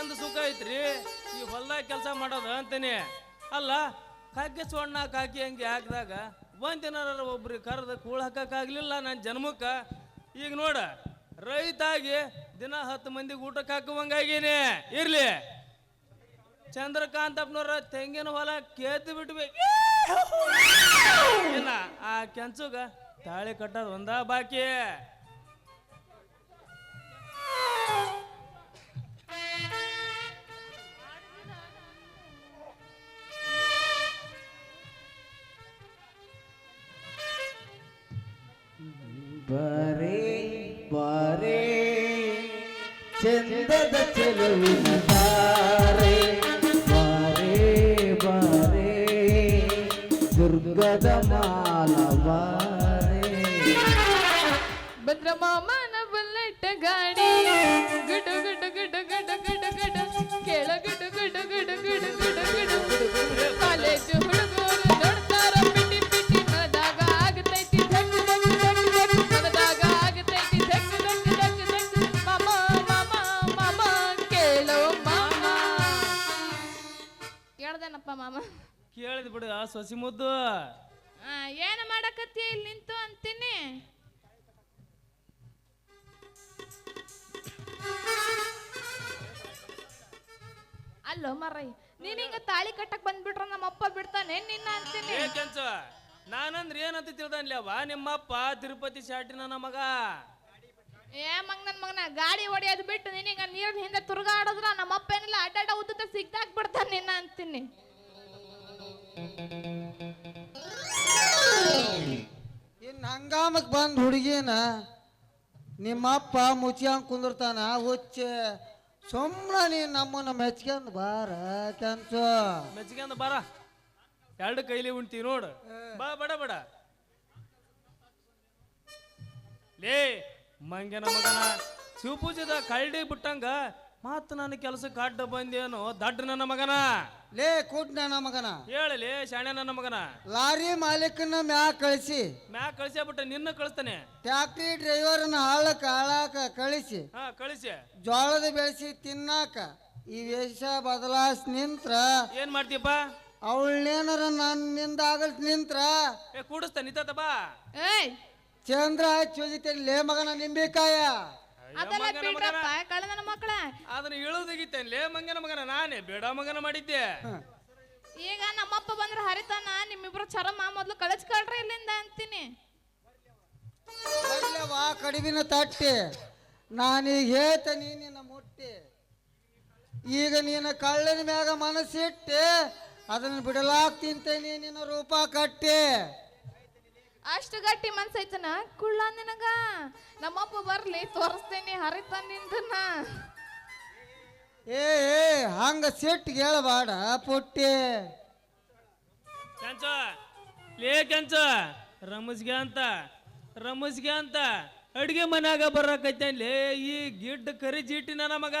ಚಂದ ಸುಖ ಐತ್ರಿ? ಈ ಹೊಲ್ದಾಗ ಕೆಲಸ ಮಾಡೋದು ಅಂತೇನೆ. ಅಲ್ಲ, ಕಾಕಿ ಸೋಣ್ಣ, ಕಾಕಿ ಹಂಗೆ ಹಾಕಿದಾಗ ಒಂದಿನ ಒಬ್ರಿಗೆ ಕರೆದು ಕೂಳ್ ಹಾಕಕ್ಕಾಗ್ಲಿಲ್ಲ ನನ್ನ ಜನ್ಮಕ್ಕೆ. ಈಗ ನೋಡ, ರೈತಾಗಿ ದಿನ ಹತ್ತು ಮಂದಿಗೆ ಊಟಕ್ಕೆ ಹಾಕುವಂಗಾಗೀನಿ. ಇರ್ಲಿ. ಚಂದ್ರಕಾಂತಪ್ಪನವ್ರ ತೆಂಗಿನ ಹೊಲ ಕೇತು ಬಿಟ್ಬೇಕು ಆ ಕೆಂಚುಗ ತಾಳಿ ಕಟ್ಟೋದು ಒಂದ ಬಾಕಿ. ಬರೇ ಬಾರೇ ಚಂದದ ಚೆಲುವಿನ ತಾರೆ ಬಾರೇ ಬಾರೇ ದುರ್ಗದ ಮಾಲವಾರೇ ಭದ್ರ ಮಾಮನ ಬುಲೆಟ್ ಗಾಡಿ ಗುಡು ಗುಡು ಗುಡು ಗುಡು ಗುಡು ಗುಡು ಕೇಳ ಕೇಳಿದ್ ಬಿಡು ಆ ಸೊಸಿ ಮುದ್ದು. ಆ, ಏನು ಮಾಡಕತ್ತಿ ಇಲ್ಲಿ ನಿಂತು ಅಂತೀನಿ? ಅಲ್ಲೋ ಮರೈ ನೀನ್ ಹಿಂಗ ತಾಳಿ ಕಟ್ಟಕ್ ಬಂದ್ಬಿಟ್ರ ನಮ್ಮಪ್ಪ ಬಿಡ್ತಾನೆ ನಿನ್ನ ಅಂತೀನಿ? ಏ ಕೆಂಚ ನಾನಂದ್ರೆ ಏನಂತ ತಿಳ್ದನ್ಲೇವ ನಿಮ್ಮಪ್ಪ ತಿರುಪತಿ ಶಾಟಿನ ನನ್ನ ಮಗ. ಏ ಮಗ ನನ್ ಮಗನ ಗಾಡಿ ಹೊಡೆಯೋದು ಬಿಟ್ಟು ನೀನ್ ಹಿಂಗ ನೀರಿನ ಹಿಂದೆ ತುರ್ಗಾಡೋದ್ರ ನಮ್ಮಪ್ಪ ಏನಿಲ್ಲ ಅಡ್ಡಾಡ ಉದ್ದ ಸಿಗ್ದಾಕ್ ಬಿಡ್ತಾನೆ ನಿನ್ನ ಅಂತೀನಿ. ಹಂಗಾಮಕ್ಕೆ ಬಂದು ಹುಡುಗಿನ ನಿಮ್ಮಪ್ಪ ಮುಚ್ಚಿಯಂಗೆ ಕುಂದಿರ್ತಾನ ಹುಚ್ಚ. ಸುಮ್ಮನೆ ನೀನು ನಮ್ಮನ್ನ ಮೆಚ್ಕೊಂಡ್ ಬಾರ ಕೆಂಚ ಮೆಚ್ಕೊಂಡ್ ಬಾರ. ಎರಡು ಕೈಲಿ ಉಣ್ತಿ ನೋಡು. ಬಾ ಬಡ ಬಡ. ಲೇ ಮಂಗನ ಮಗನ ಶಿವಪೂಜದ ಕಳ್ಳಿ ಬಿಟ್ಟಂಗ ಮಾತು ನನ್ನ ಕೆಲಸಕ್ಕೆ ಅಡ್ಡ ಬಂದೇನು ದಡ್ಡ ನನ್ನ ಮಗನ. ಲೇ ಕೂಟ್ ನನ್ನ ಮಗನ. ಹೇಳಲಿ ಶಾಣೆ ನನ್ನ ಮಗನ. ಲಾರಿ ಮಾಲೀಕನ ಮ್ಯಾಗ ಕಳಿಸಿ. ಮ್ಯಾಗ ಕಳಿಸಿ ಬಿಟ್ಟ ನಿನ್ನ ಕಳಿಸ್ತಾನೆ. ಟ್ಯಾಕ್ಟ್ರಿ ಡ್ರೈವರ್ನ ಹಾಳಕ್ಕೆ ಹಾಳಾಕ ಕಳಿಸಿ. ಹಾ ಕಳಿಸಿ. ಜೋಳದ ಬೆಳೆಸಿ ತಿನ್ನಾಕ. ಈ ವೇಷ ಬದಲಾಸ್ ನಿಂತ್ರ. ಏನ್ ಮಾಡ್ತೀಯಪ್ಪ? ಅವಳನ್ನೇನಾರ ನನ್ನಿಂದ ಆಗಲ್ ನಿಂತ್ರ. ಏ ಕೂಡಿಸ್ತಾ ನಿಂತ ಬಾ ಏಯ್! ಚಂದ್ರ ಚೋದಿತೇನೆ ಲೇ ಮಗನ ನಿಂಬಿಕಾಯ. ಅದೆಲ್ಲ ಬಿಡ್ರಪ್ಪ ಕಳ್ಳನ ಮಕ್ಕಳ. ಅದನ್ನ ಇಳುದಿಗಿತ್ತೇನೆ ಲೇ ಮಂಗನ ಮಗನ ನಾನೇ ಬೇಡ ಮಗನ ಮಾಡಿದ್ದೆ. ಈಗ ನಮ್ಮಪ್ಪ ಬಂದ್ರೆ ಹರಿತಾನ ನಿಮ್ಮಿಬ್ರು ಚರಮ ಮೊದ್ಲು ಕಳಿಸ್ಕೊಳ್ರಿ ಇಲ್ಲಿಂದ ಅಂತೀನಿ. ಬರ್ಲವಾ ಕಡಿವಿನ ತಟ್ಟಿ. ನಾನೀಗ ಹೇಳ್ತೇನೆ ನಿನ್ನ ಮುಟ್ಟಿ. ಈಗ ನೀನ ಕಳ್ಳನ ಮ್ಯಾಗ ಮನಸ್ಸಿಟ್ಟು ಅದನ್ನ ಬಿಡಲಾಕ್ ತಿಂತೇನಿ ನಿನ್ನ ರೂಪ ಕಟ್ಟಿ. ಅಷ್ಟು ಗಟ್ಟಿ ಮನ್ಸೈತನ? ಕುಳ್ಳ ನಿನಗ? ನಮ್ಮಪ್ಪ ಬರ್ಲಿ ತೋರಿಸ್ತೇನೆ ಹರಿತ ನಿಂತನ ಏ ಏ ಹಂಗ ಸಿಟ್ಟು ಹೇಳಬೇಡ ಪುಟ್ಟಿ. ಕೆಂಚ ಲೇ ಕೆಂಚ ರಮಸ್ಗೆ ಅಂತ ರಮಸ್ಗೆ ಅಂತ ಅಡ್ಗೆ ಮನ್ಯಾಗ ಬರಕೈತೇನ್ಲೇ ಈ ಗಿಡ್ಡ ಕರಿ ಜೀಟಿನ ನಮಗ. ಮಗ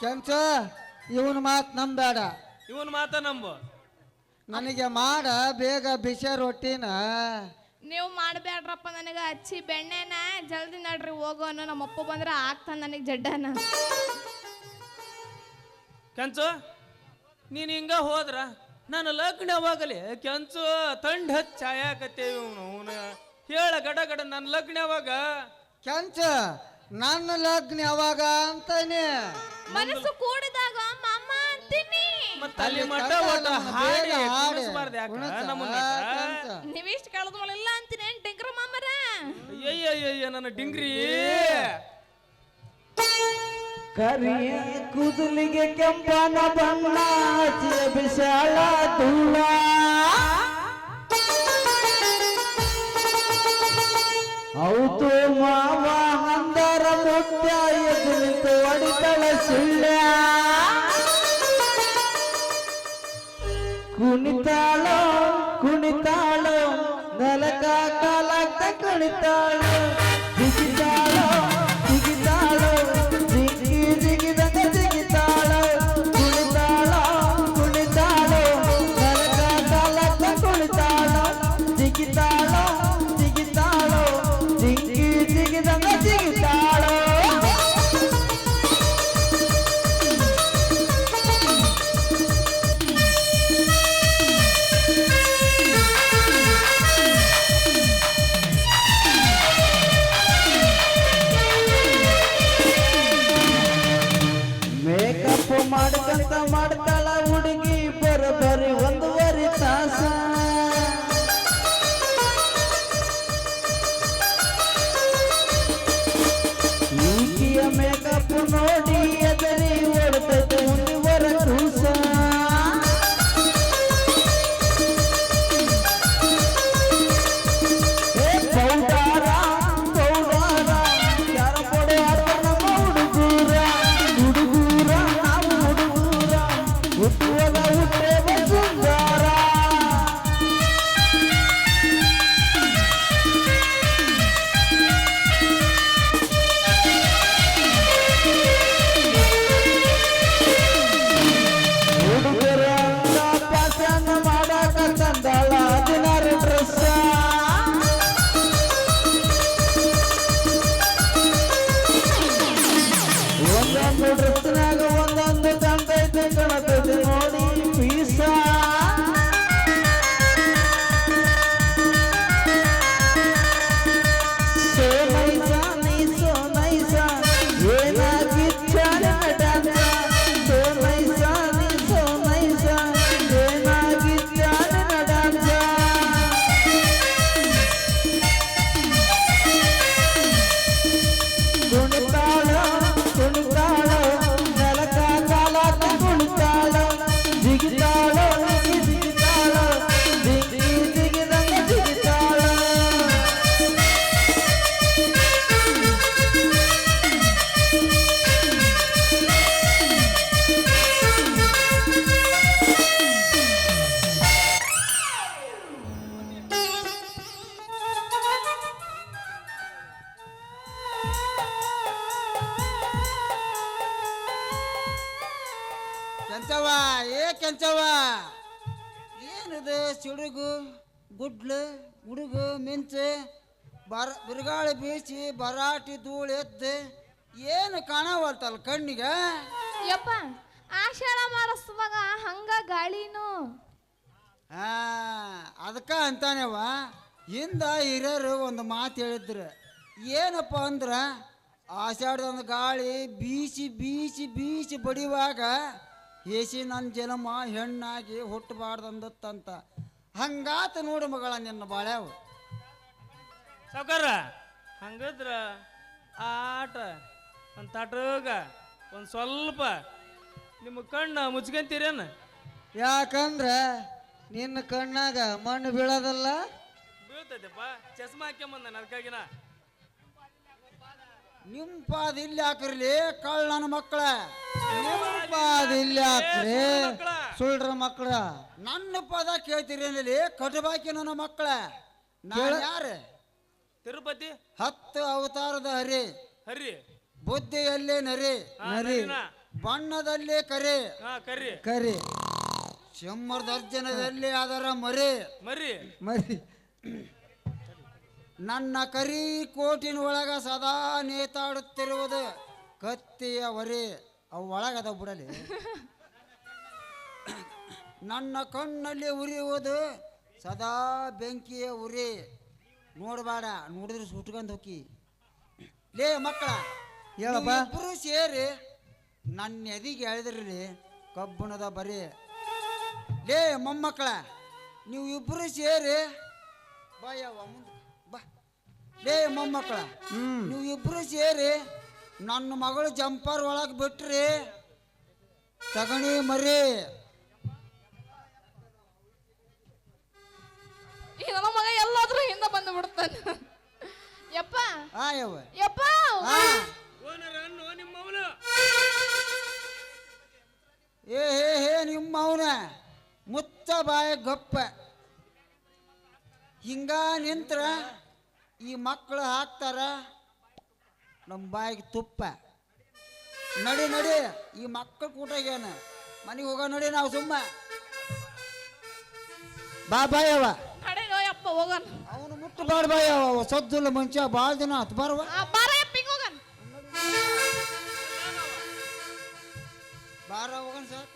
ಕೆಂಚ ಇವನ್ ಮಾತು ನಂಬೇಡ ಇವನ್ ಮಾತ ನಂಬು. ನನಗೆ ಮಾಡ ಬೇಗ ಬಿಸಿ ರೊಟ್ಟಿನ. ನೀವು ಮಾಡಬೇಡ್ರಪ್ಪ ನನಗೆ ಹಚ್ಚಿ ಬೆಣ್ಣೆನ ಜಲ್ದಿ ನಡ್ರಿ ಹೋಗೋನು ನಮ್ಮಪ್ಪ ಬಂದ್ರೆ ಆಗ್ತಾನೆ ನನಗೆ ಜಡ್ಡನ. ಕೆಂಚು ನೀನು ಹಿಂಗ ಹೋದ್ರ ನಾನು ಲಗ್ನ ಯಾವಾಗಲಿ ಕೆಂಚು ತಂಡ ಛಾಯಾಕತ್ತೇವಿ ಅವನು ಹೇಳ ಗಡ ಗಡ ನನ್ನ ಲಗ್ನ ಯಾವಾಗ? ಕೆಂಚ ನನ್ನ ಲಗ್ನ ಯಾವಾಗ ಅಂತಾನೆ? ಮನಸ್ಸು ಕೂಡಿದಾಗ ಮಾಮ ಅಂತೀನಿ. ಮತ್ತ ಅಲ್ಲಿ ಅಲ್ಲಿ ಮಠ ಒಟ್ಟ ನಮ್ಮ ಹಾಡಿ ಹಾಡಿ. ಯಾಕ ನಮ್ಮನ್ನ. ನೀವಿಷ್ಟು ಕಳೆದ ಮೇಲೆ ಇಲ್ಲ ಅಂತೀನಿ ಏನ್ ಟಿಂಕ್ರ ಮಾಮರ? ಅಯ್ಯಯ್ಯಯ್ಯ ನನ್ನ ಡಿಂಗ್ರಿ. ಕರಿಯ ಕೂದಲಿಗೆ ಕೆಂಪನ ಬಣ್ಣ ಬಿಸಾಳ ಧೂಳ. ಕುಣಿತಾಳೋ ಕುಣಿತಾಳೋ ನೆಲಕ ಕಾಲಾಗ್ತ ಕುಣಿತಾಳೋ ಕಣದ ಕೆಂಚವ ಏನಿದೆ ಸಿಡುಗು ಗುಡ್ಲು ಹುಡುಗು ಮಿಂಚು ಬರ ಬಿರುಗಾಳಿ ಬೀಸಿ ಬರಾಟಿ ಧೂಳು ಎದ್ದು ಏನು ಕಾಣವಲ್ತಲ್ಲ ಕಣ್ಣಿಗೆ? ಯಪ್ಪ ಆಷಾಢ ಮಾಡಿಸ್ತದಾಗ ಹಂಗ ಗಾಳಿನು. ಹಾ ಅದಕ್ಕೆ ಅಂತಾನೆವ ಹಿಂದ ಹಿರಿಯರು ಒಂದು ಮಾತು ಹೇಳಿದ್ರು. ಏನಪ್ಪ ಅಂದ್ರೆ ಆಷಾಢದ ಗಾಳಿ ಬೀಸಿ ಬೀಸಿ ಬೀಸಿ ಬಡಿಯುವಾಗ ಏಸಿ ನನ್ನ ಜನಮ ಹೆಣ್ಣಾಗಿ ಹುಟ್ಟಬಾರ್ದಂದತ್ತಂತ. ಹಂಗಾತ ನೋಡು ಮಗಳ ನಿನ್ನ ಬಾಳ್ಯಾವ. ಸಾವ್ಕಾರ ಹಂಗದ್ರ ಆಟ ಒಂದು ತಟಗ ಒಂದು ಸ್ವಲ್ಪ. ನಿಮ್ಮ ಕಣ್ಣು ಮುಚ್ಕೊಂತೀರೇನು? ಯಾಕಂದ್ರೆ ನಿನ್ನ ಕಣ್ಣಾಗ ಮಣ್ಣು ಬೀಳೋದಲ್ಲ? ಬೀಳ್ತೈತೆಪ್ಪ ಚಸ್ಮಾ ಹಾಕ್ಯಂಬಂದ ಅದಕ್ಕಾಗಿನ ನಿಮ್ಮ ಇಲ್ಲಿ ಇಲ್ಲಿ ಕಳ್ಳ ನನ್ನ ಮಕ್ಕಳ. ಮಕ್ಕಳ. ಸುಳ್ರ ಮಕ್ಕಳ. ನನ್ನ ಪದ ಕೇಳ್ತೀರೇನಲ್ಲಿ ಕಟಬಾಕಿ ನನ್ನ ಮಕ್ಕಳ. ನಾನು ಯಾರು? ತಿರುಪತಿ? ಹತ್ತು ಅವತಾರದ ಹರಿ. ಹರಿ. ಬುದ್ಧಿಯಲ್ಲೇ ನರಿ. ನರಿ. ಬಣ್ಣದಲ್ಲೇ ಕರೆ. ಕರಿ. ಕರಿ. ದರ್ಜನದಲ್ಲಿ ಅದರ ಮರಿ. ಮರಿ. ಮರಿ. ನನ್ನ ಕರಿ ಕೋಟಿನ ಒಳಗ ಸದಾ ನೇತಾಡುತ್ತಿರುವುದು ಕತ್ತಿಯ ವರಿ ಅವು ಒಳಗದ ಬಿಡಲಿ. ನನ್ನ ಕಣ್ಣಲ್ಲಿ ಉರಿಯುವುದು ಸದಾ ಬೆಂಕಿಯ ಉರಿ. ನೋಡಬೇಡ ನೋಡಿದ್ರೆ ಸುಟ್ಕೊಂಡು ಹೋಗಿ ಲೇ ಮಕ್ಕಳ ಹೇಳಪ್ಪ. ಇಬ್ರು ಸೇರಿ ನನ್ನ ಎದಿಗೆ ಎಳೆದ್ರಿ ಕಬ್ಬಣದ ಬರೀ. ಲೇ ಮೊಮ್ಮಕ್ಕಳ ನೀವು ಇಬ್ಬರು ಸೇರಿ ಬಾ ಯಾವ ಮುಂದೆ ಬಾ. ಲೇ ಮೊಮ್ಮಕ್ಕಳ ನೀವು ಇಬ್ಬರು ಸೇರಿ ನನ್ನ ಮಗಳು ಜಂಪರ್ ಒಳಗೆ ಬಿಟ್ರಿ. ತಗಣಿ ಮರಿ. ನನ್ನ ಮಗ ಎಲ್ಲಾದ್ರೂ ಹಿಂದೆ ಬಂದು ಬಿಡ್ತಾನೆ. ಯಪ್ಪ. ಯಪ್ಪ. ಏ ಹೇ ಹೇ ನಿಮ್ಮ ಅವನ. ಮುತ್ತ ಬಾಯ ಗಪ್ಪ. ಹಿಂಗ ನಿಂತ್ರ ಈ ಮಕ್ಕಳು ಹಾಕ್ತಾರ. ನಮ್ಮ ಬಾಯಿಗೆ ತುಪ್ಪ. ನಡಿ ನಡಿ ಈ ಮಕ್ಕಳು ಏನ ಮನೆಗೆ ಹೋಗೋ ನಡಿ ನಾವು ಸುಮ್ಮ. ಬಾ ಬಾಯವ ಯಪ್ಪ ಹೋಗನ್. ಅವನು ಮುಟ್ಟು ಬಾಡ ಬಾಯವ ಸದ್ದಿಲ್ಲ ಮನುಷ್ಯ ಭಾಳ ದಿನ ಆತು ಬರವ ಬಾರ ಹೋಗನ್ ಸರ್.